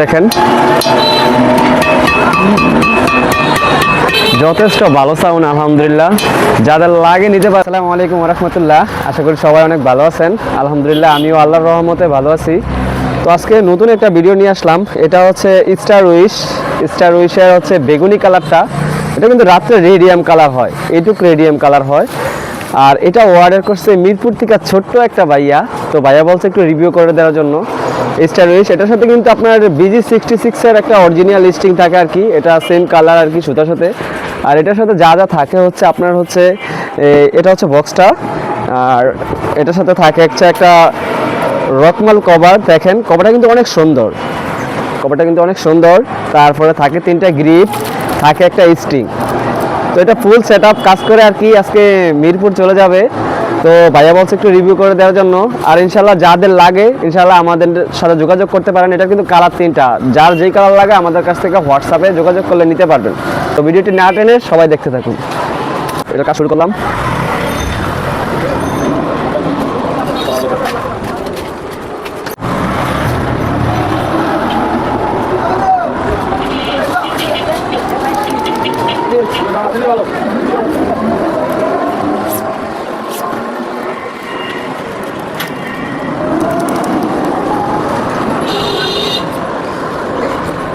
দেখেন। যথেষ্ট ভালো সাউন্ড আলহামদুলিল্লাহ। যাদের লাগে নিতে পারে আসসালামু আলাইকুম রহমতুল্লাহ আশা করি সবাই অনেক ভালো আছেন। আলহামদুলিল্লাহ, আমিও আল্লাহর রহমতে ভালো আছি। তো আজকে নতুন একটা ভিডিও নিয়ে আসলাম। এটা হচ্ছে স্টার উইশ স্টার উইশের হচ্ছে বেগুনি কালারটা এটা কিন্তু রাত্রে রেডিয়াম কালার হয়। এইটুক রেডিয়াম কালার হয়। আর এটা অর্ডার করছে মিরপুর থেকে ছোট্ট একটা ভাইয়া। তো ভাইয়া বলছে একটু রিভিউ করে দেওয়ার জন্য। স্টার এটার সাথে কিন্তু আপনার বিজি সিক্সটি সিক্সের একটা অরিজিনাল লিস্টিং থাকে আর কি। এটা সেম কালার আর কি সুতার সাথে। আর এটার সাথে যা যা থাকে হচ্ছে আপনার হচ্ছে এটা হচ্ছে বক্সটা আর এটার সাথে থাকে হচ্ছে একটা রকমাল কভার দেখেন কভারটা কিন্তু অনেক সুন্দর। কভারটা কিন্তু অনেক সুন্দর। তারপরে থাকে তিনটা গ্রিপ থাকে একটা স্টিং তো এটা ফুল সেট কাজ করে আর কি আজকে মিরপুর চলে যাবে। তো ভাইয়া বলছে একটু রিভিউ করে দেওয়ার জন্য। আর ইনশাল্লাহ যাদের লাগে, ইনশাল্লাহ আমাদের সাথে যোগাযোগ করতে পারেন। এটা কিন্তু কালার তিনটা। যার যেই কালার লাগে আমাদের কাছ থেকে হোয়াটসঅ্যাপে যোগাযোগ করলে নিতে পারবেন। তো ভিডিওটি না টেনে সবাই দেখতে থাকুন। এটা কাজ শুরু করলাম।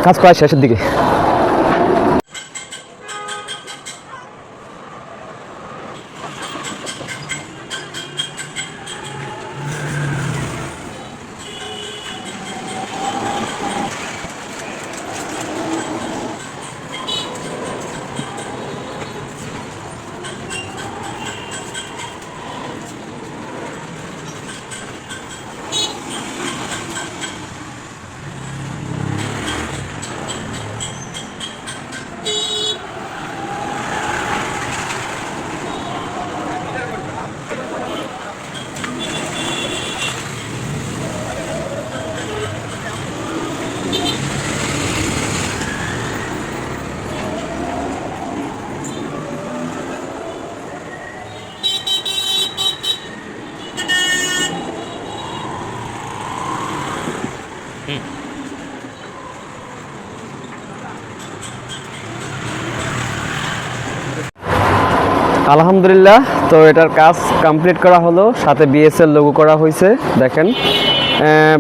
কাজ করা শেষের দিকে। আলহামদুলিল্লাহ, তো এটার কাজ কমপ্লিট করা হলো, সাথে বিএসএল লোগো করা হয়েছে, দেখেন।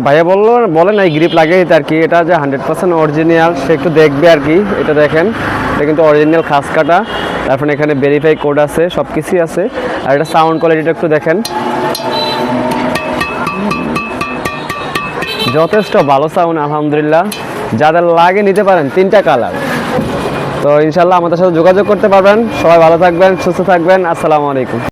ভাইয়া বলল, বলে না এই গ্রিপ দিতে আর কি, এটা যে হান্ড্রেড পার্সেন্ট অরিজিনাল সে একটু দেখবে আর কি, এটা দেখেন, এটা কিন্তু অরিজিনাল খাস কাটা, তারপরে এখানে ভেরিফাই কোড আছে সব কিছুই আছে, আর এটা সাউন্ড কোয়ালিটিটা একটু দেখেন। যথেষ্ট ভালো সাউন্ড আলহামদুলিল্লাহ। যাদের লাগে নিতে পারেন, তিনটা কালার তো ইনশাল্লাহ আমাদের সাথে যোগাযোগ করতে পারবেন। সবাই ভালো থাকবেন, সুস্থ থাকবেন। আসসালামু আলাইকুম।